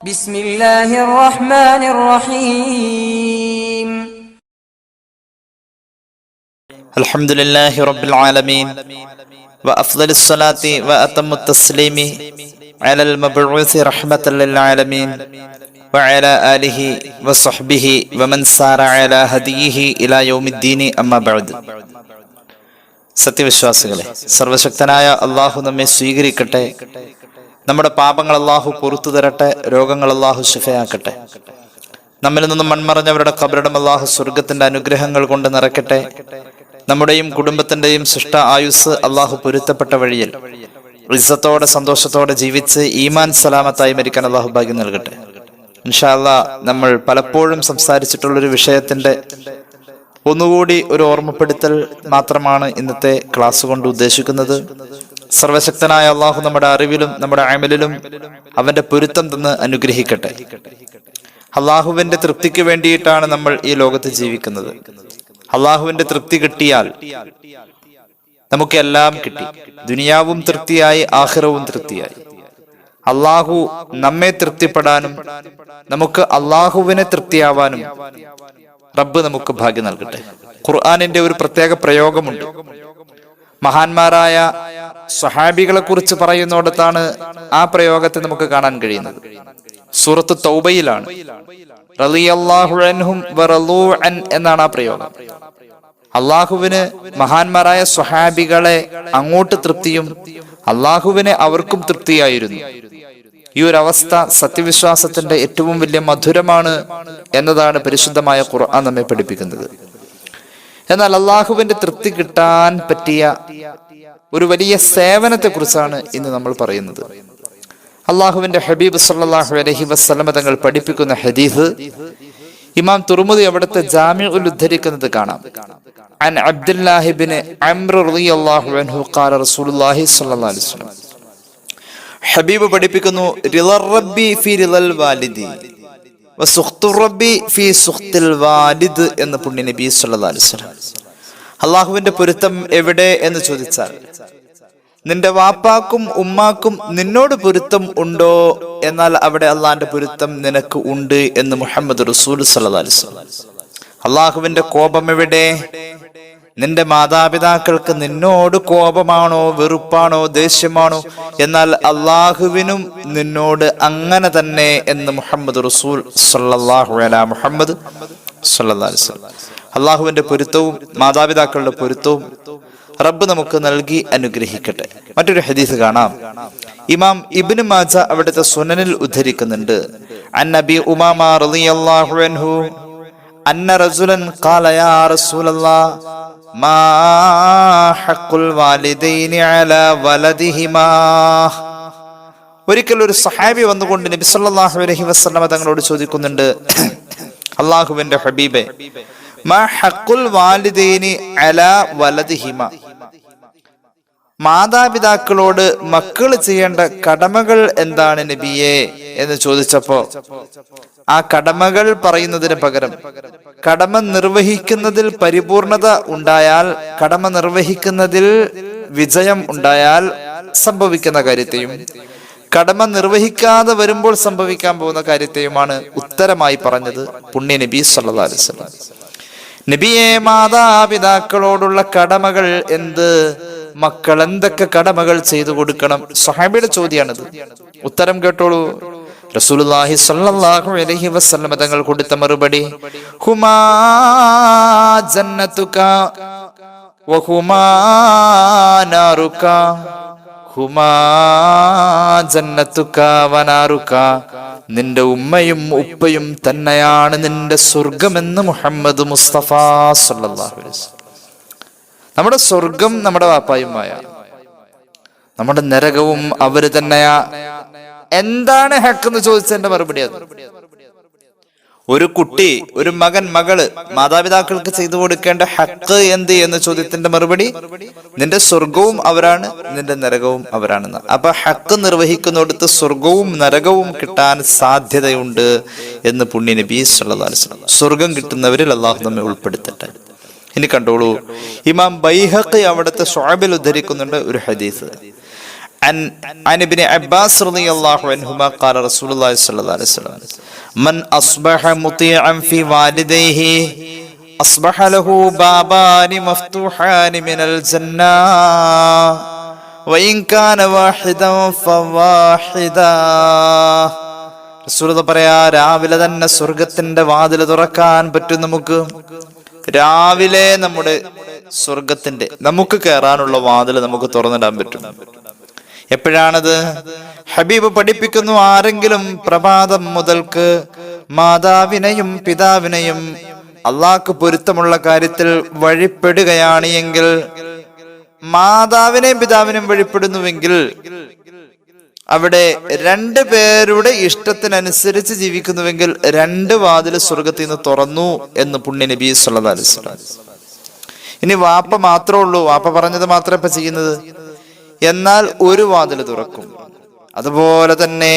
بسم الله الرحمن الرحيم الحمد لله رب العالمين وأفضل الصلاة وأتم التسليم على المبعوث رحمة للعالمين وعلى آله وصحبه ومن سار على هديه إلى يوم الدين أما بعد സത്യവിശ്വാസികളെ സർവശക്തനായ അള്ളാഹു നമ്മെ സ്വീകരിക്കട്ടെ നമ്മുടെ പാപങ്ങൾ അള്ളാഹു പുറത്തു തരട്ടെ രോഗങ്ങൾ അള്ളാഹു ശിഫയാക്കട്ടെ. നമ്മിൽ നിന്നും മൺമറഞ്ഞവരുടെ കബറിടം അള്ളാഹു സ്വർഗത്തിന്റെ അനുഗ്രഹങ്ങൾ കൊണ്ട് നിറയ്ക്കട്ടെ. നമ്മുടെയും കുടുംബത്തിന്റെയും സൃഷ്ട ആയുസ് അള്ളാഹു പൊരുത്തപ്പെട്ട വഴിയിൽ റിസത്തോടെ സന്തോഷത്തോടെ ജീവിച്ച് ഈമാൻ സലാമത്തായി മരിക്കാൻ അള്ളാഹു ഭാഗ്യം നൽകട്ടെ. ഇൻഷാല്ല നമ്മൾ പലപ്പോഴും സംസാരിച്ചിട്ടുള്ളൊരു വിഷയത്തിന്റെ ഒന്നുകൂടി ഒരു ഓർമ്മപ്പെടുത്തൽ മാത്രമാണ് ഇന്നത്തെ ക്ലാസ് കൊണ്ട് ഉദ്ദേശിക്കുന്നത്. സർവശക്തനായ അള്ളാഹു നമ്മുടെ അറിവിലും നമ്മുടെ അമലിലും അവന്റെ പൊരുത്തം തന്ന് അനുഗ്രഹിക്കട്ടെ. അള്ളാഹുവിന്റെ തൃപ്തിക്ക് വേണ്ടിയിട്ടാണ് നമ്മൾ ഈ ലോകത്ത് ജീവിക്കുന്നത്. അള്ളാഹുവിന്റെ തൃപ്തി കിട്ടിയാൽ നമുക്കെല്ലാം കിട്ടി. ദുനിയാവും തൃപ്തിയായി ആഹ്റവും തൃപ്തിയായി. അള്ളാഹു നമ്മെ തൃപ്തിപ്പെടാനും നമുക്ക് അള്ളാഹുവിനെ തൃപ്തിയാവാനും റബ്ബ് നമുക്ക് ഭാഗ്യം നൽകട്ടെ. ഖുർആാനിന്റെ ഒരു പ്രത്യേക പ്രയോഗമുണ്ട്. മഹാന്മാരായ സ്വഹാബികളെ കുറിച്ച് പറയുന്നിടത്താണ് ആ പ്രയോഗത്തെ നമുക്ക് കാണാൻ കഴിയുന്നത്. സൂറത്ത് തൗബയിലാണ്. എന്നാണ് ആ പ്രയോഗം. അള്ളാഹുവിന് മഹാന്മാരായ സ്വഹാബികളെ അങ്ങോട്ട് തൃപ്തിയും അള്ളാഹുവിനെ അവർക്കും തൃപ്തിയായിരുന്നു. ഈ ഒരു അവസ്ഥ സത്യവിശ്വാസത്തിന്റെ ഏറ്റവും വലിയ മധുരമാണ് എന്നതാണ് പരിശുദ്ധമായ ഖുർആൻ നമ്മെ പഠിപ്പിക്കുന്നത്. എന്നാൽ അള്ളാഹുവിന്റെ തൃപ്തി കിട്ടാൻ പറ്റിയ ഒരു വലിയ സേവനത്തെ കുറിച്ചാണ് ഇന്ന് നമ്മൾ പറയുന്നത് അള്ളാഹുവിന്റെ ഹബീബ് സല്ലല്ലാഹു അലൈഹി വസല്ലമ തങ്ങൾ പഠിപ്പിക്കുന്ന ഹദീസ് ഇമാം തുറമുദി അവിടുത്തെ ജാമ്യഉൽ ഉദ്ധരിക്കുന്നത് കാണാം عن عبد الله بن عمرو رضي الله عنه قال رسول الله صلى الله عليه وسلم ഹബീബ് പഠിപ്പിക്കുന്നു റിളർ റബ്ബി ഫി റിളൽ വാലിദി എന്ന് പുണ്യ നബി വസല്ലം. അള്ളാഹുവിന്റെ പൊരുത്തം എവിടെ എന്ന് ചോദിച്ചാൽ നിന്റെ വാപ്പാക്കും ഉമ്മാക്കും നിന്നോട് പൊരുത്തം ഉണ്ടോ? എന്നാൽ അവിടെ അള്ളാഹിന്റെ പൊരുത്തം നിനക്ക് ഉണ്ട് എന്ന് മുഹമ്മദ് റസൂൽ അള്ളാഹുവിന്റെ കോപം എവിടെ? നിന്റെ മാതാപിതാക്കൾക്ക് നിന്നോട് കോപമാണോ വെറുപ്പാണോ ദേഷ്യമാണോ? എന്നാൽ അള്ളാഹുവിനും നിന്നോട് അങ്ങനെ തന്നെ എന്ന് മുഹമ്മദ് റസൂൽ സല്ലാഹു അലാ മുഹമ്മദ് അള്ളാഹുവിന്റെ പൊരുത്തവും മാതാപിതാക്കളുടെ പൊരുത്തവും റബ്ബ് നമുക്ക് നൽകി അനുഗ്രഹിക്കട്ടെ. മറ്റൊരു ഹദീസ് കാണാം. ഇമാം ഇബ്നു മാജ അവിടുത്തെ സുനനിൽ ഉദ്ധരിക്കുന്നുണ്ട്. അൻ നബി ഉമാമ റളിയല്ലാഹു അൻഹു അന്ന റസുലൻ ഖാല യാ ഒരിക്കൽ ഒരു സഹാബി വന്നുകൊണ്ട് നബി സല്ലല്ലാഹു അലൈഹി വസല്ലമ തങ്ങളോട് ചോദിക്കുന്നുണ്ട് അള്ളാഹുവിന്റെ ഹബീബെ മാ ഹഖുൽ വാലിദൈനി അലാ വലദിഹിമ? മാതാപിതാക്കളോട് മക്കൾ ചെയ്യേണ്ട കടമകൾ എന്താണ് നബിയെ എന്ന് ചോദിച്ചപ്പോ ആ കടമകൾ പറയുന്നതിന് പകരം കടമ നിർവഹിക്കുന്നതിൽ പരിപൂർണത ഉണ്ടായാൽ കടമ നിർവഹിക്കുന്നതിൽ വിജയം ഉണ്ടായാൽ സംഭവിക്കുന്ന കാര്യത്തെയും കടമ നിർവഹിക്കാതെ വരുമ്പോൾ സംഭവിക്കാൻ പോകുന്ന കാര്യത്തെയുമാണ് ഉത്തരമായി പറഞ്ഞത് പുണ്യ നബി അലൈഹി വസല്ലം. നബിയെ മാതാപിതാക്കളോടുള്ള കടമകൾ എന്ത്? മക്കൾ എന്തൊക്കെ കടമകൾ ചെയ്തു കൊടുക്കണം? സഹാബിയുടെ ചോദ്യമാണിത് ഉത്തരം കേട്ടോളൂ. റസൂലുള്ളാഹി സ്വല്ലല്ലാഹു അലൈഹി വസല്ലം തങ്ങൾ കൊടുത്ത മറുപടി ഹുമാ ജന്നതുക വഹുമാ നാറുക ഹുമാ ജന്നതുക വനാറുക നിന്റെ ഉമ്മയും ഉപ്പയും തന്നെയാണ് നിന്റെ സ്വർഗമെന്ന് മുഹമ്മദ് മുസ്തഫ സല്ലല്ലാഹു അലൈഹി വസല്ലം. നമ്മുടെ സ്വർഗം നമ്മുടെ വാപ്പായുമായ. നമ്മുടെ നരകവും അവർ തന്നെയാ. എന്താണ് ഹക്ക് എന്ന് ചോദിച്ചതിന്റെ മറുപടി അത്? ഒരു കുട്ടി ഒരു മകൻ മകൾ മാതാപിതാക്കൾക്ക് ചെയ്തു കൊടുക്കേണ്ട ഹക്ക് എന്ത് എന്ന ചോദ്യത്തിന്റെ മറുപടി? നിന്റെ സ്വർഗവും അവരാണ് നിന്റെ നരകവും അവരാണെന്ന്. അപ്പൊ ഹക്ക് നിർവഹിക്കുന്നിടത്ത് സ്വർഗവും നരകവും കിട്ടാൻ സാധ്യതയുണ്ട് എന്ന് പുണ്യ നബി സല്ലല്ലാഹു അലൈഹി വസല്ലം സ്വർഗം കിട്ടുന്നവരിൽ അള്ളാഹു നമ്മെ ഉൾപ്പെടുത്തട്ടെ. ഇനി കണ്ടോളൂ ഇമാം ബൈഹഖി അവിടുത്തെ ഷുഅബിൽ ഉദ്ധരിക്കുന്നുണ്ട് ഒരു ഹദീസ് عن عن ابن عباس رضي الله عنهما قال رسول الله صلى الله عليه وسلم من أصبح مطيعا في والديه أصبح له بابان مفتوحان من الجنة وإن كان واحدا فواحدا റസൂലത പറയാ രാവിലെ തന്നെ സ്വർഗത്തിന്റെ വാതിൽ തുറക്കാൻ പറ്റും നമുക്ക് രാവിലെ നമ്മുടെ സ്വർഗത്തിന്റെ നമുക്ക് കയറാനുള്ള വാതിൽ നമുക്ക് തുറന്നിടാൻ പറ്റും. എപ്പോഴാണത്? ഹബീബ് പഠിപ്പിക്കുന്നു ആരെങ്കിലും പ്രഭാതം മുതൽക്ക് മാതാവിനെയും പിതാവിനെയും അള്ളാഹ്ക്ക് പൊരുത്തമുള്ള കാര്യത്തിൽ വഴിപ്പെടുകയാണ് എങ്കിൽ മാതാവിനെയും പിതാവിനെയും വഴിപ്പെടുന്നുവെങ്കിൽ അവിടെ രണ്ട് പേരുടെ ഇഷ്ടത്തിനനുസരിച്ച് ജീവിക്കുന്നുവെങ്കിൽ രണ്ട് വാതിൽ സ്വർഗത്തിൽ നിന്ന് തുറന്നു എന്ന് പുണ്യ നബി അലൈഹി വസല്ലം ഇനി വാപ്പ മാത്രമേ ഉള്ളൂ. വാപ്പ പറഞ്ഞത് മാത്രമേ ഇപ്പൊ ചെയ്യുന്നത്? എന്നാൽ ഒരു വാതിൽ തുറക്കും. അതുപോലെ തന്നെ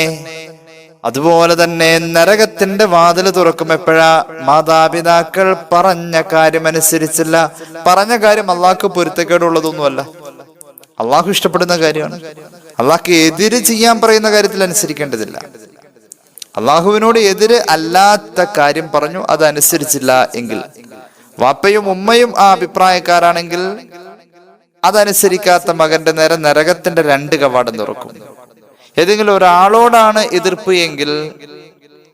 അതുപോലെ തന്നെ നരകത്തിന്റെ വാതിൽ തുറക്കും എപ്പോഴാ? മാതാപിതാക്കൾ പറഞ്ഞ കാര്യം അനുസരിച്ചില്ല പറഞ്ഞ കാര്യം അള്ളാഹ്ക്ക് പൊരുത്തക്കേടുള്ളതൊന്നുമല്ല. അള്ളാഹു ഇഷ്ടപ്പെടുന്ന കാര്യമാണ്. അള്ളാഹ്ക്ക് എതിര് ചെയ്യാൻ പറയുന്ന കാര്യത്തിൽ അനുസരിക്കേണ്ടതില്ല. അള്ളാഹുവിനോട് എതിര് അല്ലാത്ത കാര്യം പറഞ്ഞു അത് അനുസരിച്ചില്ല എങ്കിൽ. വാപ്പയും ഉമ്മയും ആ അഭിപ്രായക്കാരാണെങ്കിൽ അതനുസരിക്കാത്ത മകന്റെ നേരെ നരകത്തിന്റെ രണ്ട് കവാടം തുറക്കും. ഏതെങ്കിലും ഒരാളോടാണ് എതിർപ്പ് എങ്കിൽ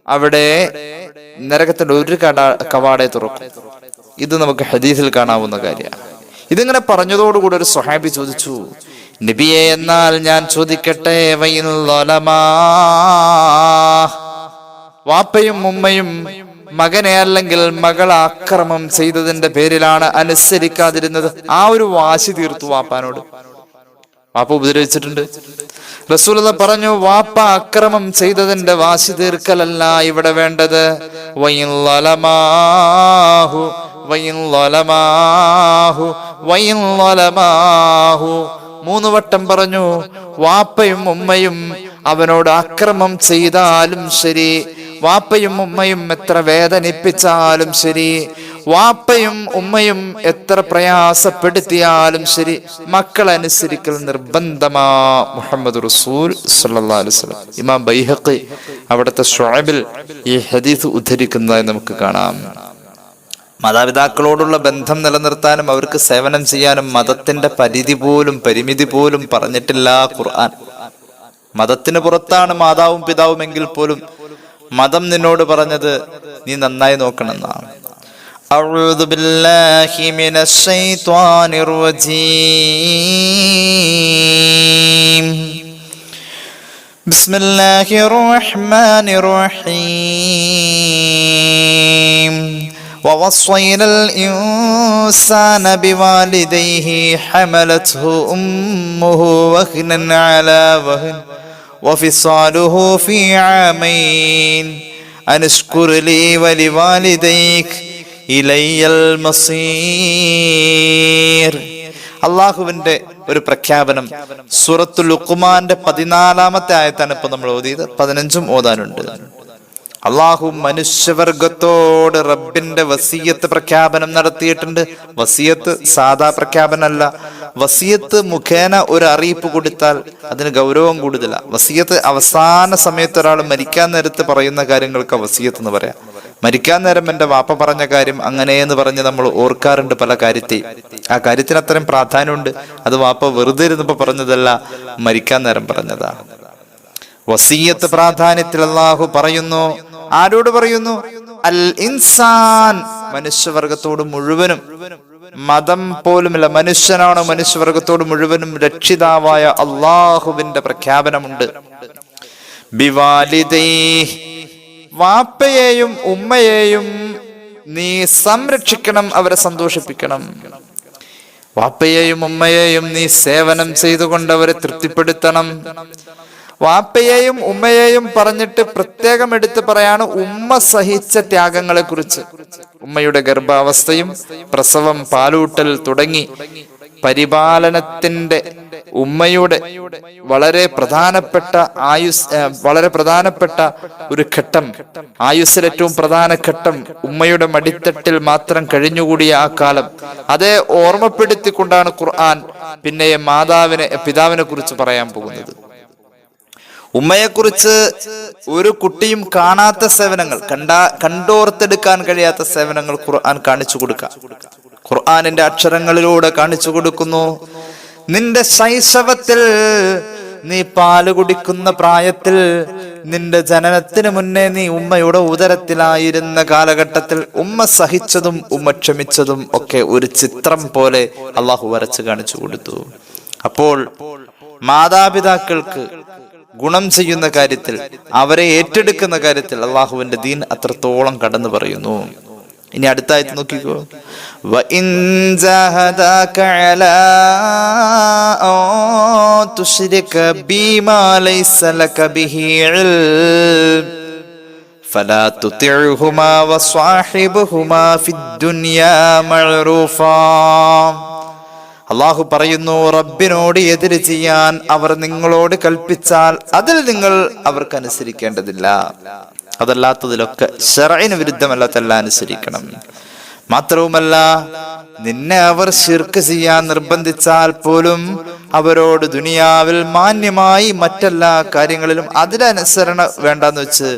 അവിടെ നരകത്തിന്റെ ഒരു കട കവാടെ തുറക്കും. ഇത് നമുക്ക് ഹദീസിൽ കാണാവുന്ന കാര്യമാണ്. ഇതിങ്ങനെ പറഞ്ഞതോടുകൂടി ഒരു സ്വഹാബി ചോദിച്ചു നബിയെ എന്നാൽ ഞാൻ ചോദിക്കട്ടെ വാപ്പയും ഉമ്മയും മകനെ അല്ലെങ്കിൽ മകളെ അക്രമം ചെയ്തതിന്റെ പേരിലാണ് അനുസരിക്കാതിരുന്നത്. ആ ഒരു വാശി തീർത്തു വാപ്പാനോട്. വാപ്പ ഉപദ്രവിച്ചിട്ടുണ്ട്. റസൂലത പറഞ്ഞു വാപ്പ അക്രമം ചെയ്തതിന്റെ വാശി തീർക്കലല്ല ഇവിടെ വേണ്ടത്. വൈൻ ലൊലമാഹു, വൈൻ ലൊലമാഹു. മൂന്ന് വട്ടം പറഞ്ഞു വാപ്പയും ഉമ്മയും അവനോട് അക്രമം ചെയ്താലും ശരി. വാപ്പയും ഉമ്മയും എത്ര വേദനിപ്പിച്ചാലും ശരി. വാപ്പയും ഉമ്മയും എത്ര പ്രയാസപ്പെടുത്തിയാലും ശരി. മക്കളെ അനുസരിക്കൽ നിർബന്ധമാ മുഹമ്മദ് റസൂൽ സല്ലാസ്ലം ഇമാം ബൈഹഖി അവിടുത്തെ ഷുഅബിൽ ഈ ഹദീസ് ഉദ്ധരിക്കുന്നതായി നമുക്ക് കാണാം. മാതാപിതാക്കളോടുള്ള ബന്ധം നിലനിർത്താനും അവർക്ക് സേവനം ചെയ്യാനും മതത്തിന്റെ പരിധി പോലും പരിമിതി പോലും പറഞ്ഞിട്ടില്ല ഖുർആൻ മതത്തിന് പുറത്താണ് മാതാവും പിതാവും എങ്കിൽ പോലും മതം നിന്നോട് പറഞ്ഞത് നീ നന്നായി നോക്കണമെന്നാണ് أعوذ بالله من الشيطان الرجيم بسم الله الرحمن الرحيم ووصينا الإنسان بوالديه حملته أمه وهنا على وهن وفصاله في عامين أن اشكر لي ولوالديك إلي المصير അള്ളാഹുവിന്റെ ഒരു പ്രഖ്യാപനം സൂറത്തു ലുക്കുമാന്റെ പതിനാലാമത്തെ ആയത്താണ് ഇപ്പൊ നമ്മൾ ഓതിയത് പതിനഞ്ചും ഓതാനുണ്ട് അള്ളാഹു മനുഷ്യവർഗത്തോട് റബ്ബിന്റെ വസീയത്ത് പ്രഖ്യാപനം നടത്തിയിട്ടുണ്ട്. വസീയത്ത് സാധാ പ്രഖ്യാപനമല്ല. വസീയത്ത് മുഖേന ഒരു അറിയിപ്പ് കൊടുത്താൽ അതിന് ഗൗരവം കൂടുതലാണ് വസീയത്ത് അവസാന സമയത്ത് ഒരാൾ മരിക്കാൻ നേരത്ത് പറയുന്ന കാര്യങ്ങൾക്ക് വസീയത്ത് എന്ന് പറയാം. മരിക്കാൻ നേരം എന്റെ വാപ്പ പറഞ്ഞ കാര്യം അങ്ങനെ എന്ന് പറഞ്ഞ് നമ്മൾ ഓർക്കാറുണ്ട് പല കാര്യത്തെയും ആ കാര്യത്തിന് അത്രയും പ്രാധാന്യമുണ്ട്. അത് വാപ്പ വെറുതെ ഇരുന്നപ്പോ പറഞ്ഞതല്ല മരിക്കാൻ നേരം പറഞ്ഞതാ. വസീയത്ത് പ്രാധാന്യത്തിൽ അള്ളാഹു പറയുന്നു ആരോട് പറയുന്നു? അൽ ഇൻസാൻ. മനുഷ്യവർഗത്തോട് മുഴുവനും. മതം പോലുമില്ല. മനുഷ്യനാണ് മനുഷ്യവർഗത്തോട് മുഴുവനും രക്ഷിതാവായ അള്ളാഹുവിന്റെ പ്രഖ്യാപനമുണ്ട്. വാപ്പയെയും ഉമ്മയെയും നീ സംരക്ഷിക്കണം അവരെ സന്തോഷിപ്പിക്കണം. വാപ്പയെയും ഉമ്മയെയും നീ സേവനം ചെയ്തുകൊണ്ട് അവരെ തൃപ്തിപ്പെടുത്തണം. വാപ്പയെയും ഉമ്മയെയും പറഞ്ഞിട്ട് പ്രത്യേകം എടുത്ത് പറയാണ് ഉമ്മ സഹിച്ച ത്യാഗങ്ങളെ കുറിച്ച് ഉമ്മയുടെ ഗർഭാവസ്ഥയും പ്രസവം പാലൂട്ടൽ തുടങ്ങി. പരിപാലനത്തിന്റെ ഉമ്മയുടെ വളരെ പ്രധാനപ്പെട്ട ആയുസ് വളരെ പ്രധാനപ്പെട്ട ഒരു ഘട്ടം. ആയുസ്സിൽ ഏറ്റവും പ്രധാന ഘട്ടം ഉമ്മയുടെ മടിത്തട്ടിൽ മാത്രം കഴിഞ്ഞുകൂടിയ ആ കാലം. അതേ ഓർമ്മപ്പെടുത്തിക്കൊണ്ടാണ് ഖുർആൻ പിന്നെ മാതാവിനെ പിതാവിനെ കുറിച്ച് പറയാൻ പോകുന്നത്. ഉമ്മയെക്കുറിച്ച് ഒരു കുട്ടിയും കാണാത്ത സേവനങ്ങൾ കണ്ടാ കണ്ടോർത്തെടുക്കാൻ കഴിയാത്ത സേവനങ്ങൾ ഖുർആൻ കാണിച്ചു കൊടുക്കാം ഖുർആാനിന്റെ അക്ഷരങ്ങളിലൂടെ കാണിച്ചു കൊടുക്കുന്നു. നിന്റെ ശൈശവത്തിൽ നീ പാൽ കുടിക്കുന്ന പ്രായത്തിൽ നിന്റെ ജനനത്തിന് മുന്നേ നീ ഉമ്മയുടെ ഉദരത്തിലായിരുന്ന കാലഘട്ടത്തിൽ ഉമ്മ സഹിച്ചതും ഉമ്മ ക്ഷമിച്ചതും ഒക്കെ ഒരു ചിത്രം പോലെ അള്ളാഹു വരച്ച് കാണിച്ചു കൊടുത്തു. അപ്പോൾ മാതാപിതാക്കൾക്ക് ഗുണം ചെയ്യുന്ന കാര്യത്തിൽ അവരെ ഏറ്റെടുക്കുന്ന കാര്യത്തിൽ അള്ളാഹുവിന്റെ ദീൻ അത്രത്തോളം കടന്നു പറയുന്നു ഇനി അടുത്തായിട്ട് നോക്കിക്കോ وَإِن جَاهَدَاكَ عَلَىٰ أَن تُشْرِكَ بِي مَا لَيْسَ لَكَ بِهِ عِلْمٌ فلا تطعهما وصاحبهما في الدنيا معروفا അള്ളാഹു പറയുന്നു റബ്ബിനോട് എതിര് ചെയ്യാൻ അവർ നിങ്ങളോട് കൽപ്പിച്ചാൽ അതിൽ നിങ്ങൾ അവർക്ക് അനുസരിക്കേണ്ടതില്ല. അതല്ലാത്തതിലൊക്കെ ഷറൈന് വിരുദ്ധമല്ലാത്തല്ല അനുസരിക്കണം. മാത്രവുമല്ല നിന്നെ അവർ ശിർക്ക് ചെയ്യാൻ നിർബന്ധിച്ചാൽ പോലും അവരോട് ദുനിയാവിൽ മാന്യമായി മറ്റെല്ലാ കാര്യങ്ങളിലും അതിലനുസരണ വേണ്ടെന്ന് വെച്ച്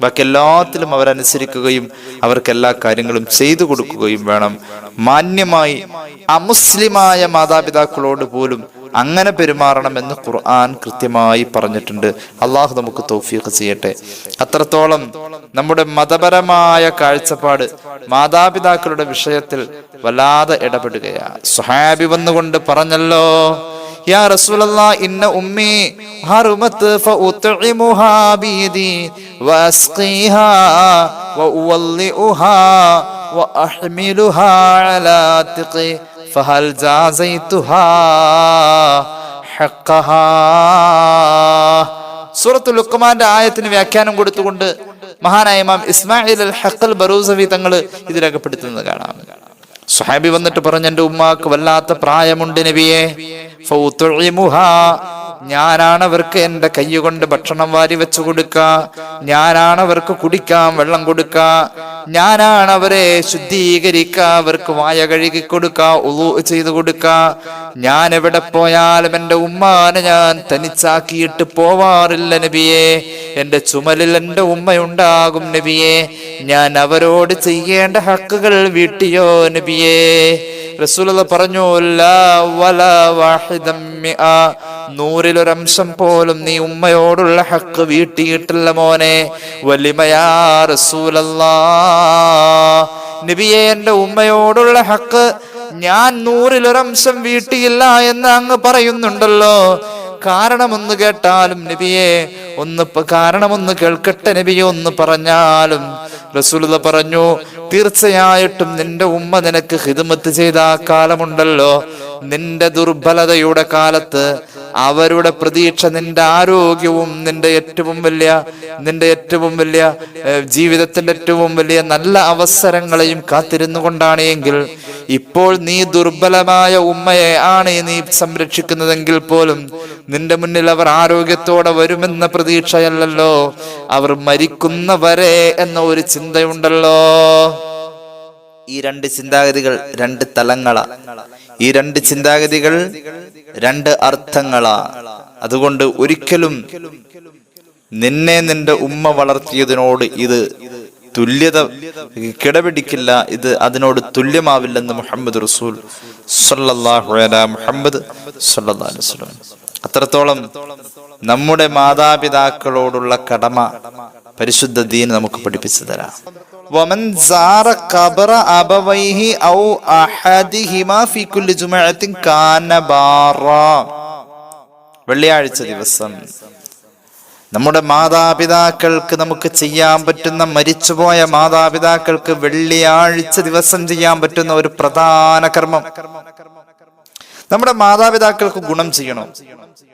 ബാക്കി എല്ലാത്തിലും അവരനുസരിക്കുകയും അവർക്ക് എല്ലാ കാര്യങ്ങളും ചെയ്തു കൊടുക്കുകയും വേണം. മാന്യമായി അമുസ്ലിമായ മാതാപിതാക്കളോട് പോലും അങ്ങനെ പെരുമാറണമെന്ന് ഖുർആൻ കൃത്യമായി പറഞ്ഞിട്ടുണ്ട്. അള്ളാഹു നമുക്ക് തൗഫീഖ് ചെയ്യട്ടെ. അത്രത്തോളം നമ്മുടെ മതപരമായ കാഴ്ചപ്പാട് മാതാപിതാക്കളുടെ വിഷയത്തിൽ വല്ലാതെ ഇടപെടുകയാണ്. സുഹാബി വന്നുകൊണ്ട് പറഞ്ഞല്ലോ യാ റസൂലല്ലാ ഇന്ന ഉമ്മി ഹറുമത്ത് ഫഉത്ഇമുഹാ ബിയദി വഅസ്ഖീഹാ വഉവല്ലിഉഹാ വഅഹ്മിലുഹാ അലാ തിഖി ഫഹൽ ജാസൈതുഹാ ഹഖഹാ സൂറത്തുൽ ലുക്മാന്റെ ആയത്തിന് വ്യാഖ്യാനം കൊടുത്തുകൊണ്ട് മഹാനായ ഇമാം ഇസ്മായിൽ അൽ ഹഖൽ ബറൂസവി തങ്ങൾ ഇത് രേഖപ്പെടുത്തുന്നത് കാണാം സുഹാബി വന്നിട്ട് പറഞ്ഞു എന്റെ ഉമ്മാക്ക് വല്ലാത്ത പ്രായമുണ്ട് നബിയെ. ഞാനാണ് അവർക്ക് എന്റെ കൈകൊണ്ട് ഭക്ഷണം വാരി വെച്ചു കൊടുക്ക ഞാനാണ് അവർക്ക് കുടിക്കാൻ വെള്ളം കൊടുക്ക ഞാനാണ് അവരെ ശുദ്ധീകരിക്ക അവർക്ക് വായ കഴുകി കൊടുക്ക ഉളു ചെയ്തു കൊടുക്ക. ഞാൻ എവിടെ പോയാലും എന്റെ ഉമ്മാനെ ഞാൻ തനിച്ചാക്കിയിട്ട് പോവാറില്ല നബിയെ. എന്റെ ചുമലിൽ എന്റെ ഉമ്മയുണ്ടാകും നബിയെ. ഞാൻ അവരോട് ചെയ്യേണ്ട ഹക്കുകൾ വീട്ടിയോ നബിയേ. റസൂലത പറഞ്ഞു. നൂറിലൊരംശം പോലും നീ ഉമ്മയോടുള്ള ഹക്ക് വീട്ടിയിട്ടില്ല മോനെ. വലിമയാ റസൂലല്ലാ. നബിയെ എന്റെ ഉമ്മയോടുള്ള ഹക്ക് ഞാൻ നൂറിലൊരംശം വീട്ടിയില്ല എന്ന് അങ്ങ് പറയുന്നുണ്ടല്ലോ. കാരണമൊന്ന് കേട്ടാലും നബിയെ ഒന്ന് കാരണമെന്ന് കേൾക്കട്ടെ നബിയെ ഒന്ന് പറഞ്ഞാലും റസൂലത പറഞ്ഞു തീർച്ചയായിട്ടും നിന്റെ ഉമ്മ നിനക്ക് ഹിദമത്ത് ചെയ്ത ആ കാലമുണ്ടല്ലോ. നിന്റെ ദുർബലതയുടെ കാലത്ത് അവരുടെ പ്രതീക്ഷ നിന്റെ ആരോഗ്യവും നിന്റെ ഏറ്റവും വലിയ നിന്റെ ഏറ്റവും വലിയ ജീവിതത്തിന്റെ ഏറ്റവും വലിയ നല്ല അവസരങ്ങളെയും കാത്തിരുന്നു കൊണ്ടാണ് എങ്കിൽ ഇപ്പോൾ നീ ദുർബലമായ ഉമ്മയെ ആണ് നീ സംരക്ഷിക്കുന്നതെങ്കിൽ പോലും നിന്റെ മുന്നിൽ അവർ ആരോഗ്യത്തോടെ വരുമെന്ന പ്രതീക്ഷയല്ലല്ലോ. അവർ മരിക്കുന്നവരെ എന്ന ഒരു ചിന്തയുണ്ടല്ലോ. ഈ രണ്ട് ചിന്താഗതികൾ രണ്ട് തലങ്ങളാ. ഈ രണ്ട് ചിന്താഗതികൾ രണ്ട് അർത്ഥങ്ങളാ. അതുകൊണ്ട് ഒരിക്കലും നിന്നെ നിന്റെ ഉമ്മ വളർത്തിയതിനോട് ഇത് തുല്യത കിടപിടിക്കില്ല. ഇത് അതിനോട് തുല്യമാവില്ലെന്ന് മുഹമ്മദ് റസൂൽ മുഹമ്മദ് അത്രത്തോളം നമ്മുടെ മാതാപിതാക്കളോടുള്ള കടമ പരിശുദ്ധ ദീൻ നമുക്ക് പഠിപ്പിച്ചു തരാം. വമൻ زار قبر في كل كان بارا വെള്ളിയാഴ്ച ദിവസം നമ്മുടെ മാതാപിതാക്കൾക്ക് നമുക്ക് ചെയ്യാൻ പറ്റുന്ന മരിച്ചുപോയ മാതാപിതാക്കൾക്ക് വെള്ളിയാഴ്ച ദിവസം ചെയ്യാൻ പറ്റുന്ന ഒരു പ്രധാന കർമ്മം. നമ്മുടെ മാതാപിതാക്കൾക്ക് ഗുണം ചെയ്യണം.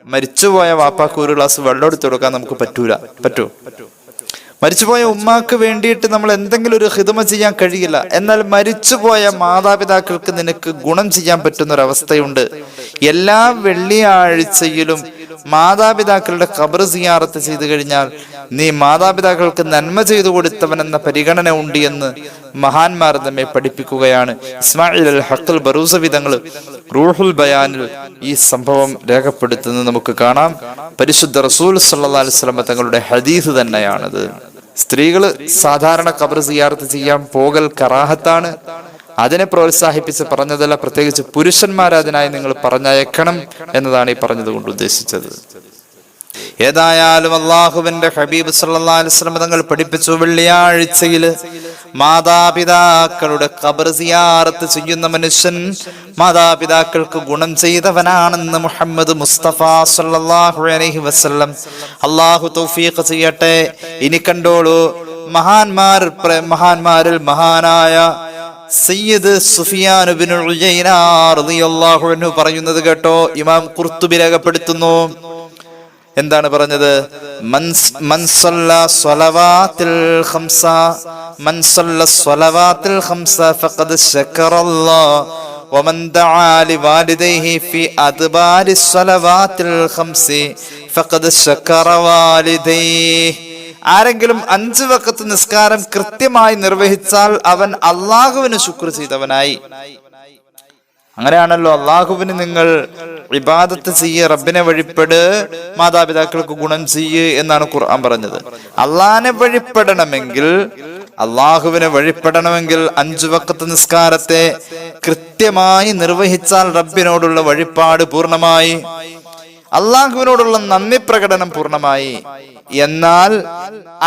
മരിച്ചുപോയ വാപ്പാക്ക് ഒരു ഗ്ലാസ് വെള്ളം എടുത്തു കൊടുക്കാൻ നമുക്ക് പറ്റൂല. പറ്റൂ. മരിച്ചുപോയ ഉമ്മാക്ക് വേണ്ടിയിട്ട് നമ്മൾ എന്തെങ്കിലും ഒരു ഹിതമ ചെയ്യാൻ കഴിയില്ല. എന്നാൽ മരിച്ചുപോയ മാതാപിതാക്കൾക്ക് നിനക്ക് ഗുണം ചെയ്യാൻ പറ്റുന്ന ഒരു അവസ്ഥയുണ്ട് എല്ലാ വെള്ളിയാഴ്ചയിലും മാതാപിതാക്കളുടെ ഖബർ സിയാറത്ത് ചെയ്തു കഴിഞ്ഞാൽ നീ മാതാപിതാക്കൾക്ക് നന്മ ചെയ്തു കൊടുത്തവൻ എന്ന പരിഗണന ഉണ്ട് എന്ന് മഹാന്മാർ നമ്മെ പഠിപ്പിക്കുകയാണ്. ഇസ്മായിൽ അൽ ഹക്കുൽ ബറൂസവിധങ്ങൾ റൂഹുൽ ബയാനിൽ ഈ സംഭവം രേഖപ്പെടുത്തുന്നത് നമുക്ക് കാണാം. പരിശുദ്ധ റസൂൽ സല്ലാ അലൈഹി തങ്ങളുടെ ഹദീസ് തന്നെയാണത്. സ്ത്രീകൾ സാധാരണ കബർ സിയാർത്ത് ചെയ്യാൻ പോകൽ കറാഹത്താണ്. അതിനെ പ്രോത്സാഹിപ്പിച്ച് പറഞ്ഞതല്ല പ്രത്യേകിച്ച് പുരുഷന്മാരതിനായി നിങ്ങൾ പറഞ്ഞയക്കണം എന്നതാണ് ഈ പറഞ്ഞതുകൊണ്ട് ഉദ്ദേശിച്ചത്. ഏതായാലും അള്ളാഹുവിന്റെ ഹബീബ് സല്ലാ അലൈഹി വസല്ലം തങ്ങൾ പഠിപ്പിച്ചു വെള്ളിയാഴ്ചയിൽ മാതാപിതാക്കളുടെ ഖബർ സിയാറത്ത് ചെയ്യുന്ന മനുഷ്യൻ മാതാപിതാക്കൾക്ക് ഗുണം ചെയ്തവനാണെന്ന് മുഹമ്മദ് മുസ്തഫ സല്ലല്ലാഹു അലൈഹി വസല്ലം. അള്ളാഹു തൗഫീഖ് ചെയ്യട്ടെ. ഇനി കണ്ടോളൂ മഹാന്മാർ മഹാന്മാരിൽ മഹാനായ സയ്യിദ് അൻഹു പറയുന്നത് കേട്ടോ ഇമാം കുർത്തുബി രേഖപ്പെടുത്തുന്നു. എന്താണ് പറഞ്ഞത്? മൻസ്- മൻസല്ല സ്വലവാത്തിൽ ഖംസ മൻസല്ല സ്വലവാത്തിൽ ഖംസ ഫഖദ് ശക്കറല്ലാഹ് ومن دعا لوالديه في أدبار الصلوات الخمس فقد شكر والديه ആരെങ്കിലും അഞ്ച് വക്കത്ത് നിസ്കാരം കൃത്യമായി നിർവഹിച്ചാൽ അവൻ അള്ളാഹുവിന് ശുക്ർ ചെയ്തവനായി അങ്ങനെയാണല്ലോ അള്ളാഹുവിന് നിങ്ങൾ ഇബാദത്ത് ചെയ്യ് റബ്ബിനെ വഴിപ്പെട് മാതാപിതാക്കൾക്ക് ഗുണം ചെയ്യ് എന്നാണ് ഖുർആൻ പറഞ്ഞത്. അള്ളാഹിനെ വഴിപ്പെടണമെങ്കിൽ അള്ളാഹുവിനെ വഴിപ്പെടണമെങ്കിൽ അഞ്ചു വക്കത്ത് നിസ്കാരത്തെ കൃത്യമായി നിർവഹിച്ചാൽ റബ്ബിനോടുള്ള വഴിപ്പാട് പൂർണമായി അള്ളാഹുവിനോടുള്ള നന്ദി പ്രകടനം പൂർണമായി. എന്നാൽ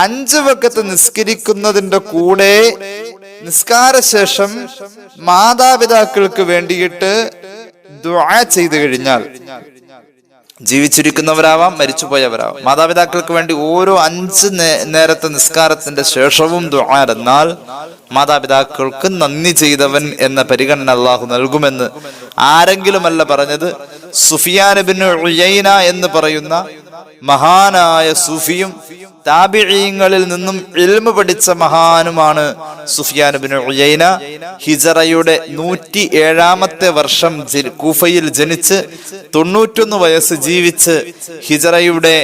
അഞ്ചു വക്കത്ത് നിസ്കരിക്കുന്നതിന്റെ കൂടെ നിസ്കാര ശേഷം മാതാപിതാക്കൾക്ക് വേണ്ടിയിട്ട് ദുആ ചെയ്തു കഴിഞ്ഞാൽ ജീവിച്ചിരിക്കുന്നവരാവാം മരിച്ചുപോയവരാവാം. മാതാപിതാക്കൾക്ക് വേണ്ടി ഓരോ അഞ്ച് നേരത്തെ നിസ്കാരത്തിന്റെ ശേഷവും ദുആ എന്നാൽ മാതാപിതാക്കൾക്ക് നന്ദി ചെയ്തവൻ എന്ന പരിഗണന അള്ളാഹു നൽകുമെന്ന് ആരെങ്കിലുമല്ല പറഞ്ഞത്. സുഫിയാൻ ബിൻ എന്ന് പറയുന്ന മഹാനായ സൂഫിയും താബിഴീങ്ങളിൽ നിന്നും ഇൽമ പഠിച്ച മഹാനുമാണ് സുഫിയാൻ ബിൻ ഉയൈന ഹിജറയുടെ നൂറ്റി ഏഴാമത്തെ വർഷം കൂഫയിൽ ജനിച്ച് തൊണ്ണൂറ്റൊന്ന് വയസ്സ് ജീവിച്ച് ഹിജറയുടെ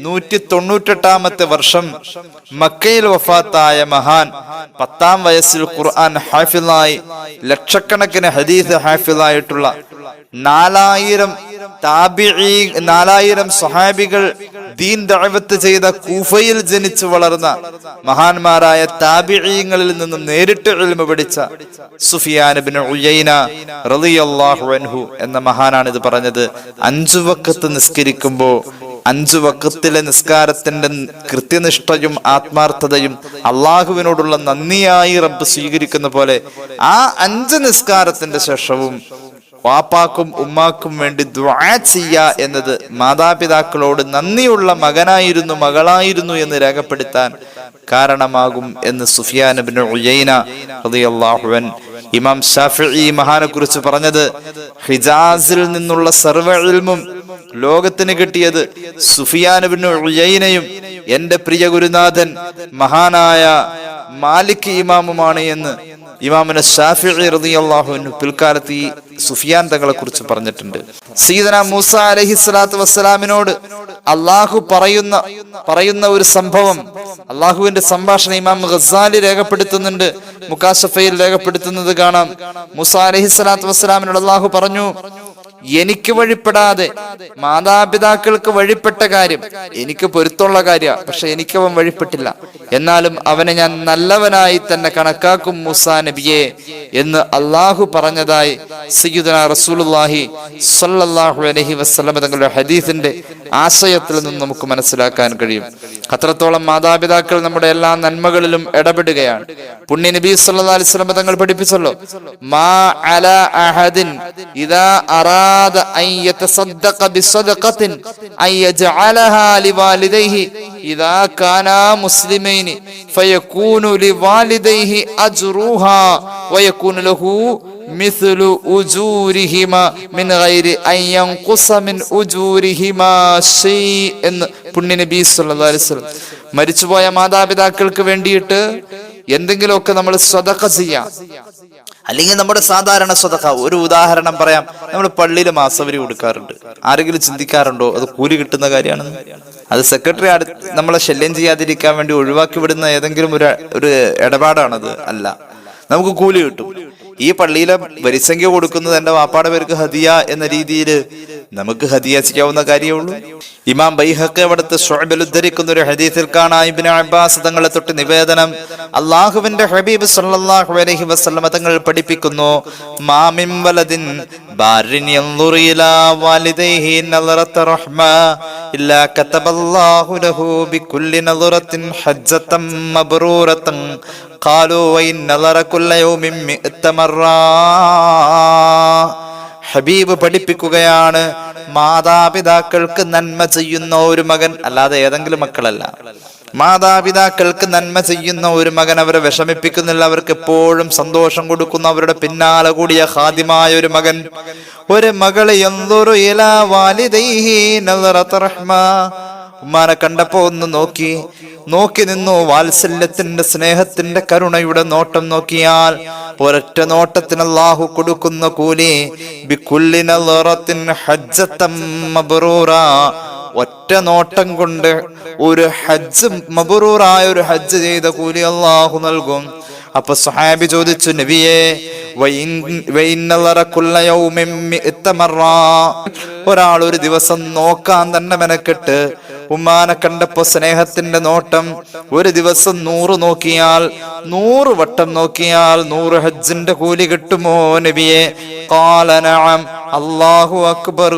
നൂറ്റി തൊണ്ണൂറ്റെട്ടാമത്തെ വർഷം മക്കയിൽ വഫാത്തായ മഹാൻ പത്താം വയസ്സിൽ ഖുർആൻ ഹാഫിലായി ലക്ഷക്കണക്കിന് ഹദീസ് ഹാഫിലായിട്ടുള്ള നാലായിരം താബിഈ നാലായിരം സ്വഹാബികൾ ദീൻ ദഅവത്ത് ചെയ്ത കൂഫയിൽ ജനിച്ചു വളർന്ന മഹാന്മാരായ താബിഈങ്ങളിൽ നിന്നും നേരിട്ട് ഇൽമ പഠിച്ച സുഫിയാൻ ഉയൈന റളിയല്ലാഹു അൻഹു എന്ന മഹാനാണ് ഇത് പറഞ്ഞത്. അഞ്ചു വക്കത്ത് നിസ്കരിക്കുമ്പോൾ അഞ്ചു വക്കത്തിലെ നിസ്കാരത്തിന്റെ കൃത്യനിഷ്ഠയും ആത്മാർത്ഥതയും അള്ളാഹുവിനോടുള്ള നന്ദിയായി റബ്ബ് സ്വീകരിക്കുന്ന പോലെ ആ അഞ്ച് നിസ്കാരത്തിന്റെ ശേഷവും വാപ്പാക്കും ഉമ്മാക്കും വേണ്ടി ദ്വാ ചെയ്യ എന്നത് മാതാപിതാക്കളോട് നന്ദിയുള്ള മകനായിരുന്നു മകളായിരുന്നു എന്ന് രേഖപ്പെടുത്താൻ കാരണമാകും എന്ന് സുഫിയാൻ ഇബ്നു ഉയൈന റളിയല്ലാഹു അൻ ഇമാം ഷാഫി മഹാനെ കുറിച്ച് പറഞ്ഞത്. ഹിജാസിൽ നിന്നുള്ള ഇൽമും ലോകത്തിന് കിട്ടിയത് സുഫിയാൻ ഇബ്നു ഉയൈനയും എന്റെ പ്രിയ ഗുരുനാഥൻ മഹാനായ മാലിക് ഇമാമുമാണ് എന്ന് ഇമാമിന് ഷാഫി റളിയല്ലാഹു അൻഹു പിൽക്കാലത്ത് ഈ സുഫിയാൻ തങ്ങളെ കുറിച്ച് പറഞ്ഞിട്ടുണ്ട്. സീതന മൂസ അലഹി സ്വലാത്തു വസ്സലാമിനോട് അള്ളാഹു പറയുന്ന പറയുന്ന ഒരു സംഭവം അള്ളാഹുവിന്റെ സംഭാഷണം ഇമാം ഖസാലി രേഖപ്പെടുത്തുന്നുണ്ട്. മുക്കാശഫയിൽ രേഖപ്പെടുത്തുന്നത് കാണാം. മൂസ അലഹി സ്വലാത്തു വസ്സലാമിനോട് അള്ളാഹു പറഞ്ഞു എനിക്ക് വഴിപ്പെടാതെ മാതാപിതാക്കൾക്ക് വഴിപ്പെട്ട കാര്യം എനിക്ക് പൊരുത്തുള്ള കാര്യ പക്ഷെ എനിക്കവൻ വഴിപ്പെട്ടില്ല. എന്നാലും അവനെ ഞാൻ നല്ലവനായി തന്നെ കണക്കാക്കും മൂസാ നബിയെ എന്ന് അള്ളാഹു പറഞ്ഞതായി സയ്യുദന റസൂലുള്ളാഹി സ്വല്ലല്ലാഹു അലൈഹി വസല്ലം തങ്ങളുടെ ഹദീസിന്റെ ആശയത്തിൽ നിന്ന് നമുക്ക് മനസ്സിലാക്കാൻ കഴിയും. അത്രത്തോളം മാതാപിതാക്കൾ നമ്മുടെ എല്ലാ നന്മകളിലും ഇടപെടുകയാണ്. പുണ്യ നബി സല്ലാ അലൈഹി തങ്ങൾ പഠിപ്പിച്ചല്ലോ മാ അല അഹദിൻ ഇദാ അറാദ അൻ യതസദ്ദഖ ബിസദഖത്തിൻ അൻ യജഅലഹാ ലിവാലിദൈഹി ഇദാ കാനാ മുസ്ലിമൈനി ഫയകൂനു ലിവാലിദൈഹി അജ്റുഹാ വയകൂനു ലഹു مثل أجورهما من غير أن ينقص من أجورهما شيء എന്ന് പുണ്യ നബി സല്ലല്ലാഹു അലൈഹി വസല്ലം മരിച്ചുപോയ മാതാപിതാക്കൾക്ക് വേണ്ടിയിട്ട് എന്തെങ്കിലുമൊക്കെ നമ്മൾ സ്വതക്ക ചെയ്യാം അല്ലെങ്കിൽ നമ്മുടെ സാധാരണ സ്വതക്ക ഒരു ഉദാഹരണം പറയാം. നമ്മൾ പള്ളിയിൽ മാസവരി കൊടുക്കാറുണ്ട്. ആരെങ്കിലും ചിന്തിക്കാറുണ്ടോ? അത് കൂലി കിട്ടുന്ന കാര്യമാണെന്ന്? അത് സെക്രട്ടറി നമ്മളെ ശല്യം ചെയ്യാതിരിക്കാൻ വേണ്ടി ഒഴിവാക്കി വിടുന്ന ഏതെങ്കിലും ഒരു ഒരു ഇടപാടാണത്? അല്ല. നമുക്ക് കൂലി കിട്ടും. ഈ പള്ളിയിലെ വരിസംഖ്യ കൊടുക്കുന്നത് എന്റെ വാപ്പാടെ പേർക്ക് ഹദിയ എന്ന രീതിയിൽ നമുക്ക് ഹദിയ കാര്യമുള്ളൂ. ഇമാം ബൈഹക്ക് അവിടുത്തെ ഉദ്ധരിക്കുന്ന ഒരു ഹദീസിൽ കാണാം. ഇബ്നു അബ്ബാസ് തങ്ങളെ തൊട്ട് നിവേദനം അള്ളാഹുവിന്റെ ഹബീബ് സല്ലല്ലാഹു അലൈഹി വസല്ലമ തങ്ങൾ പഠിപ്പിക്കുന്നു മാമിൻ വലദിൻ ബാരിൻ യൻദുറു ഇലാ വാലിദൈഹി നളറത റഹ്മ ഇല്ലാ കതബല്ലാഹു ലഹു ബികുല്ലി നളറത്തിൻ ഹജ്ജതൻ മബ്റൂറതൻ قالوا وإن نظر كل يوم مئة مرة ഹബീബ് പഠിപ്പിക്കുകയാണ് മാതാപിതാക്കൾക്ക് നന്മ ചെയ്യുന്ന ഒരു മകൻ അല്ലാതെ ഏതെങ്കിലും മക്കളല്ല മാതാപിതാക്കൾക്ക് നന്മ ചെയ്യുന്ന ഒരു മകൻ അവരെ വിഷമിപ്പിക്കുന്നില്ല. അവർക്ക് എപ്പോഴും സന്തോഷം കൊടുക്കുന്ന. അവരുടെ പിന്നാലെ കൂടിയ ഹാദ്യമായ ഒരു മകൻ. ഒരു മകൾ എന്തൊരു ഉമ്മാനെ കണ്ടപ്പോ ഒന്ന് നോക്കി. നോക്കി നിന്നു. വാത്സല്യത്തിന്റെ സ്നേഹത്തിന്റെ കരുണയുടെ നോട്ടം നോക്കിയാൽ ഒരൊറ്റ നോട്ടത്തിന് അള്ളാഹു കൊടുക്കുന്ന കൂലി ബിക്കുല്ലിനറത്തിൻ ഹജ്ജത്തം ഒറ്റ നോട്ടം കൊണ്ട് ഒരു ഹജ്ജ് മബറൂറായ ഒരു ഹജ്ജ് ചെയ്ത കൂലി അള്ളാഹു നൽകും. അപ്പൊ സുഹാബി ചോദിച്ചു നബിയെ ഒരാൾ ഒരു ദിവസം നോക്കാൻ തന്നെ മെനക്കെട്ട് ഉമ്മാനെ കണ്ടപ്പോ സ്നേഹത്തിന്റെ നോട്ടം ഒരു ദിവസം നൂറ് നോക്കിയാൽ നൂറ് വട്ടം നോക്കിയാൽ നൂറ് ഹജ്ജിന്റെ കൂലി കിട്ടുമോ നബിയെ? അള്ളാഹു അക്ബർ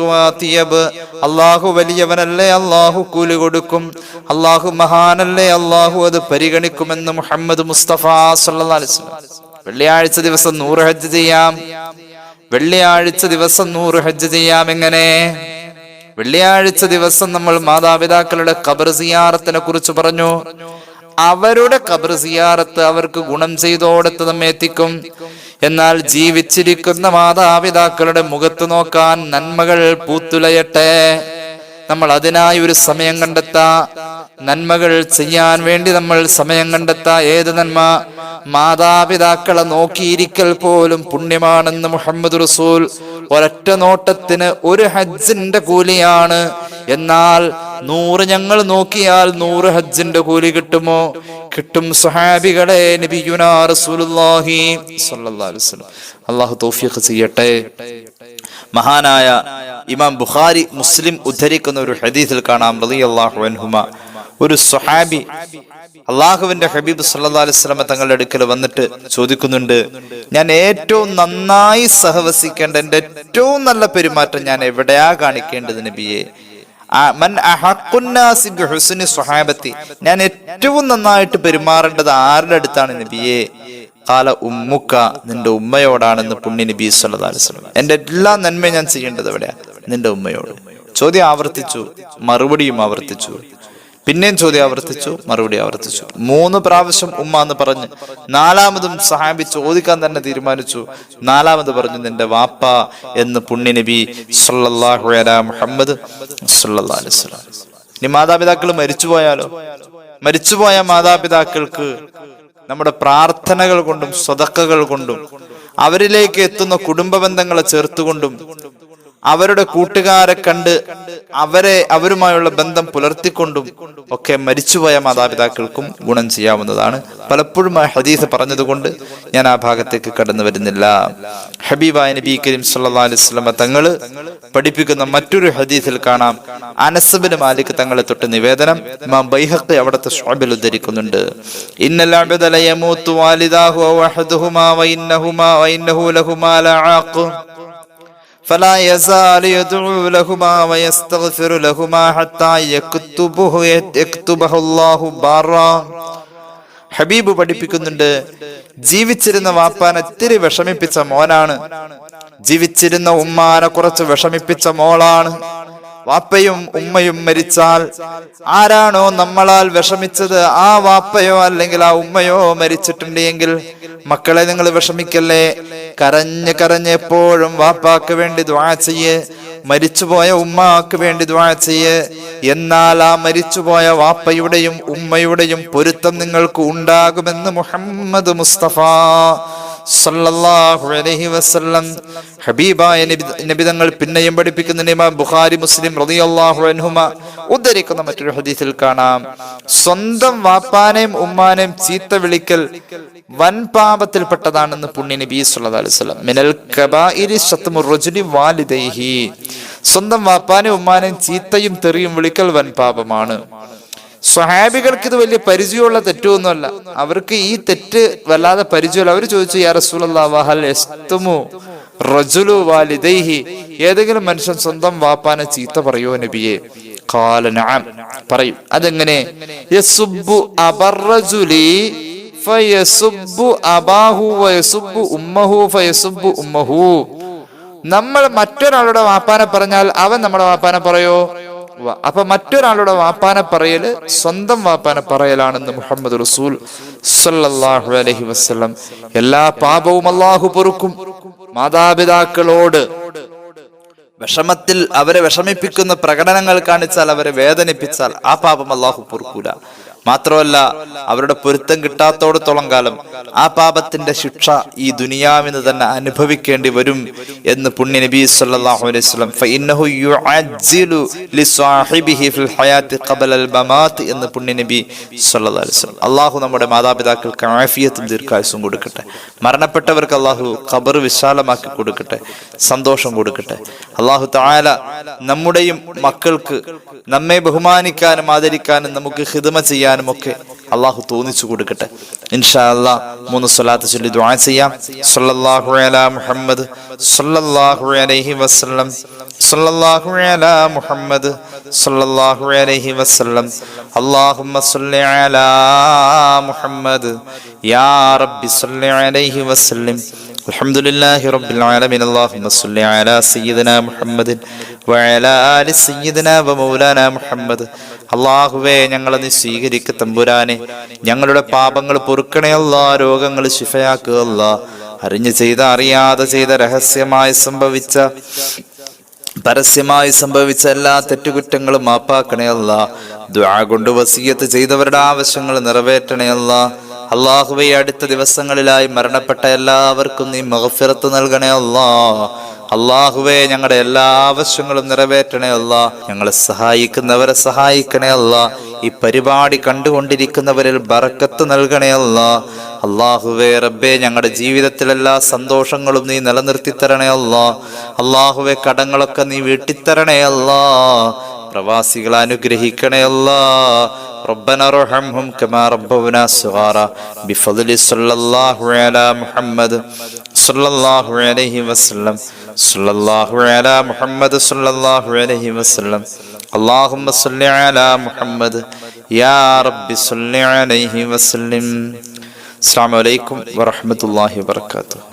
അള്ളാഹു വലിയവനല്ലേ അള്ളാഹു കൂലി കൊടുക്കും. അള്ളാഹു മഹാനല്ലേ അള്ളാഹു അത് പരിഗണിക്കുമെന്ന് മുഹമ്മദ് മുസ്തഫ സല്ല വസല്ലം. വെള്ളിയാഴ്ച ദിവസം നൂറ് ഹജ്ജ് ചെയ്യാം. വെള്ളിയാഴ്ച ദിവസം നൂറ് ഹജ്ജ് ചെയ്യാം എങ്ങനെ? വെള്ളിയാഴ്ച ദിവസം നമ്മൾ മാതാപിതാക്കളുടെ കബർ സിയാറത്തിനെ കുറിച്ച് പറഞ്ഞു. അവരുടെ കബർ സിയാറത്ത് അവർക്ക് ഗുണം ചെയ്തോടത്ത് നമ്മെ എത്തിക്കും. എന്നാൽ ജീവിച്ചിരിക്കുന്ന മാതാപിതാക്കളുടെ മുഖത്ത് നോക്കാൻ നന്മകൾ പൂത്തുലയട്ടെ. നമ്മൾ അതിനായി ഒരു സമയം കണ്ടെത്താ. നന്മകൾ ചെയ്യാൻ വേണ്ടി നമ്മൾ സമയം കണ്ടെത്ത ഏത് നന്മ? മാതാപിതാക്കളെ നോക്കിയിരിക്കൽ പോലും പുണ്യമാണെന്ന് മുഹമ്മദ് റസൂൽ ഒരൊറ്റ നോട്ടത്തിന് ഒരു ഹജ്ജിന്റെ കൂലിയാണ്. എന്നാൽ നൂറ് ഞങ്ങൾ നോക്കിയാൽ നൂറ് ഹജ്ജിന്റെ കൂലി കിട്ടുമോ? കിട്ടും സുഹാബികളെ അള്ളാഹു തൗഫീഖ് ചെയ്യട്ടെ. മഹാനായ ഇമാം ബുഖാരി മുസ്ലിം ഉദ്ധരിക്കുന്ന ഒരു ഹദീസിൽ കാണാം റളിയല്ലാഹു അൻഹുമ. ഒരു സ്വഹാബി അള്ളാഹുവിന്റെ ഹബീബ് സല്ലല്ലാഹു അലൈഹി വസല്ലമ തങ്ങളുടെ അടുക്കൽ വന്നിട്ട് ചോദിക്കുന്നുണ്ട് ഞാൻ ഏറ്റവും നന്നായി സഹവസിക്കേണ്ട എന്റെ ഏറ്റവും നല്ല പെരുമാറ്റം ഞാൻ എവിടെയാ കാണിക്കേണ്ടത് നബിയെ? സ്വഹാബത്തി. ഞാൻ ഏറ്റവും നന്നായിട്ട് പെരുമാറേണ്ടത് ആരുടെ അടുത്താണ് നബിയെ? കാല ഉമ്മുക്ക നിന്റെ ഉമ്മയോടാണെന്ന് പുണ്യ നബി വസല്ലം. എന്റെ എല്ലാ നന്മയും ഞാൻ ചെയ്യേണ്ടത് എവിടെയാ? നിന്റെ ഉമ്മയോട്. ചോദ്യം ആവർത്തിച്ചു മറുപടിയും ആവർത്തിച്ചു. പിന്നെയും ചോദ്യം ആവർത്തിച്ചു മറുപടി ആവർത്തിച്ചു. മൂന്ന് പ്രാവശ്യം ഉമ്മ എന്ന് പറഞ്ഞ് നാലാമതും സഹാബി ചോദിക്കാൻ തന്നെ തീരുമാനിച്ചു. നാലാമത് പറഞ്ഞു നിന്റെ വാപ്പ എന്ന് പുണ്യ നബി മുഹമ്മദ് ഇനി മാതാപിതാക്കൾ മരിച്ചുപോയാലോ? മരിച്ചുപോയ മാതാപിതാക്കൾക്ക് നമ്മുടെ പ്രാർത്ഥനകൾ കൊണ്ടും സ്വതക്കകൾ കൊണ്ടും അവരിലേക്ക് എത്തുന്ന കുടുംബ ബന്ധങ്ങളെ ചേർത്തുകൊണ്ടും അവരുടെ കൂട്ടുകാരെ കണ്ട് അവരെ അവരുമായുള്ള ബന്ധം പുലർത്തിക്കൊണ്ടും ഒക്കെ മരിച്ചുപോയ മാതാപിതാക്കൾക്കും ഗുണം ചെയ്യാവുന്നതാണ്. പലപ്പോഴും ആ ഹദീസ് പറഞ്ഞതുകൊണ്ട് ഞാൻ ആ ഭാഗത്തേക്ക് കടന്നു വരുന്നില്ല. ഹബീബായ നബി കരീം സല്ലല്ലാഹു അലൈഹി വസല്ലമ തങ്ങൾ പഠിപ്പിക്കുന്ന മറ്റൊരു ഹദീസിൽ കാണാം. അനസബിന് മാലിക് തങ്ങളെ തൊട്ട് നിവേദനം ഇമാം ബൈഹഖി അവിടുത്തെ ഷോബിൽ ഉദ്ധരിക്കുന്നുണ്ട്. ഇന്നൽ അബ്ദ ലയമൂത്തു വാലിദാഹു ഔ അഹദുഹുമാ വഇന്നഹുമാ വഇന്നഹു ലഹുമാ ലആഖ് فلا يزال يدعو لهما ويستغفر لهما حتى يكتبه يكتبه الله بارا ഹബീബ് പഠിപ്പിക്കുന്നുണ്ട് ജീവിച്ചിരുന്ന വാപ്പാനെ ഇത്തിരി വിഷമിപ്പിച്ച മോനാണ് ജീവിച്ചിരുന്ന ഉമ്മാനെ കുറച്ച് വിഷമിപ്പിച്ച മോളാണ് വാപ്പയും ഉമ്മയും മരിച്ചാൽ ആരാണോ നമ്മളാൽ വിഷമിച്ചത്? ആ വാപ്പയോ അല്ലെങ്കിൽ ആ ഉമ്മയോ മരിച്ചിട്ടുണ്ടെങ്കിൽ മക്കളെ നിങ്ങൾ വിഷമിക്കല്ലേ? കരഞ്ഞ് കരഞ്ഞ് എപ്പോഴും വാപ്പാക്ക് വേണ്ടി ദ്വാ ചെയ്യ്. മരിച്ചുപോയ ഉമ്മാക്ക് വേണ്ടി ദ്വാ ചെയ്യ്. എന്നാൽ ആ മരിച്ചുപോയ വാപ്പയുടെയും ഉമ്മയുടെയും പൊരുത്തം നിങ്ങൾക്ക് ഉണ്ടാകുമെന്ന് മുഹമ്മദ് മുസ്തഫ സല്ലല്ലാഹു അലൈഹി വസല്ലം. ഹബീബായ നബി നബിതങ്ങൾ പിന്നെയും പഠിപ്പിക്കുന്ന ഇമാം ബുഖാരി മുസ്ലിം റളിയല്ലാഹു അൻഹുമ. ഉദ്ധരിക്കുന്ന മറ്റൊരു ഹദീസിൽ കാണാം. സ്വന്തം വാപ്പാനെയും ഉമ്മാനെയും ചീത്ത വിളിക്കൽ വൻ പാപത്തിൽപ്പെട്ടതാണെന്ന് പുണ്യ നബി സല്ലല്ലാഹു അലൈഹി വസല്ലം. മിനൽ കബായിരി ശത്മുർ റജുലി വാലിദൈഹി. സ്വന്തം വാപ്പാനെയും ഉമ്മാനെയും ചീത്തയും തെറിയും വിളിക്കൽ വൻ പാപമാണ്. സ്വഹാബികൾക്ക് ഇത് വലിയ പരിചയമുള്ള തെറ്റൊന്നുമല്ല അവർക്ക് ഈ തെറ്റ് വല്ലാതെ പരിചയമല്ല. അവർ ചോദിച്ചു യാ റസൂലല്ലാഹൽ റജുലു വാലിദൈഹി? ഏതെങ്കിലും മനുഷ്യൻ സ്വന്തം വാപ്പാനെ ചീത്ത പറയോ നബിയെ? കാല നഅം പറയും അതെങ്ങനെ? നമ്മൾ മറ്റൊരാളുടെ വാപ്പാനെ പറഞ്ഞാൽ അവൻ നമ്മുടെ വാപ്പാനെ പറയോ? അപ്പൊ മറ്റൊരാളുടെ വാപ്പാനെ പറയൽ സ്വന്തം വാപ്പാനെ പറയലാണെന്ന് മുഹമ്മദ് റസൂൽ സല്ലാഹു അലഹി വസ്ലം എല്ലാ പാപവും അള്ളാഹു പൊറുക്കും. മാതാപിതാക്കളോട് വിഷമത്തിൽ അവരെ വിഷമിപ്പിക്കുന്ന പ്രകടനങ്ങൾ കാണിച്ചാൽ അവരെ വേദനിപ്പിച്ചാൽ ആ പാപം അള്ളാഹു പൊറുക്കൂല. മാത്രമല്ല അവരുടെ പൊരുത്തം കിട്ടാത്തോടത്തോളം കാലം ആ പാപത്തിന്റെ ശിക്ഷ ഈ ദുനിയാവിന് തന്നെ അനുഭവിക്കേണ്ടി വരും എന്ന് പുണ്യ നബി അലൈഹി വസല്ലം എന്ന് പുണ്യ നബി അലൈഹി വസല്ലം അള്ളാഹു നമ്മുടെ മാതാപിതാക്കൾക്ക് ആഫിയത്തും ദീർഘായുസും കൊടുക്കട്ടെ. മരണപ്പെട്ടവർക്ക് അള്ളാഹു ഖബർ വിശാലമാക്കി കൊടുക്കട്ടെ സന്തോഷം കൊടുക്കട്ടെ. അള്ളാഹു താല നമ്മുടെയും മക്കൾക്ക് നമ്മെ ബഹുമാനിക്കാനും ആദരിക്കാനും നമുക്ക് ഹിതമ ചെയ്യാനും ഒക്കെ അള്ളാഹു തോന്നിച്ചു കൊടുക്കട്ടെ. ഇൻഷാ അല്ലാ മൂന്ന് സ്വലാത്ത് ചൊല്ലി ദുആ ചെയ്യാം. സല്ലല്ലാഹു അലാ മുഹമ്മദ് സല്ലല്ലാഹു അലൈഹി വസല്ലം. സല്ലല്ലാഹു അലാ മുഹമ്മദ് സല്ലല്ലാഹു അലൈഹി വസല്ലം. അല്ലാഹുമ്മ സല്ലി അലാ മുഹമ്മദ്. യാ റബ്ബി സല്ലി അലൈഹി വസല്ലം. الحمد لله رب العالمين اللهم صل على سيدنا محمد وعلى آل سيدنا ومولانا محمد അള്ളാഹുവേ ഞങ്ങളെ നീ സ്വീകരിക്ക തമ്പുരാനെ ഞങ്ങളുടെ പാപങ്ങൾ പൊറുക്കണയല്ല രോഗങ്ങൾ ശിഫയാക്കുകയല്ല അറിഞ്ഞു ചെയ്ത അറിയാതെ ചെയ്ത രഹസ്യമായി സംഭവിച്ച പരസ്യമായി സംഭവിച്ച എല്ലാ തെറ്റുകുറ്റങ്ങളും മാപ്പാക്കണയല്ല ദ്വാ കൊണ്ട് വസീയത്ത് ചെയ്തവരുടെ ആവശ്യങ്ങൾ നിറവേറ്റണയല്ല അള്ളാഹുവെ അടുത്ത ദിവസങ്ങളിലായി മരണപ്പെട്ട എല്ലാവർക്കും നീ മഹഫിറത്ത് നൽകണേ അല്ലാ. അള്ളാഹുവെ ഞങ്ങളുടെ എല്ലാ ആവശ്യങ്ങളും നിറവേറ്റണേ അല്ല. ഞങ്ങളെ സഹായിക്കുന്നവരെ സഹായിക്കണേ അല്ല. ഈ പരിപാടി കണ്ടുകൊണ്ടിരിക്കുന്നവരിൽ ബറക്കത്ത് നൽകണേ അല്ല. അള്ളാഹുവേ റബ്ബെ ഞങ്ങളുടെ ജീവിതത്തിലെല്ലാ സന്തോഷങ്ങളും നീ നിലനിർത്തി തരണേ അല്ല. അള്ളാഹുവെ കടങ്ങളൊക്കെ നീ വീട്ടിത്തരണേ അല്ല. പ്രവാസികളെ അനുഗ്രഹിക്കണേ അല്ല. ربنا ارحمهم كما ربونا صغارا بفضل صلى الله على محمد صلى الله عليه وسلم صلى الله على محمد صلى الله عليه وسلم اللهم صل على محمد يا رب صل عليه وسلم السلام عليكم ورحمة الله وبركاته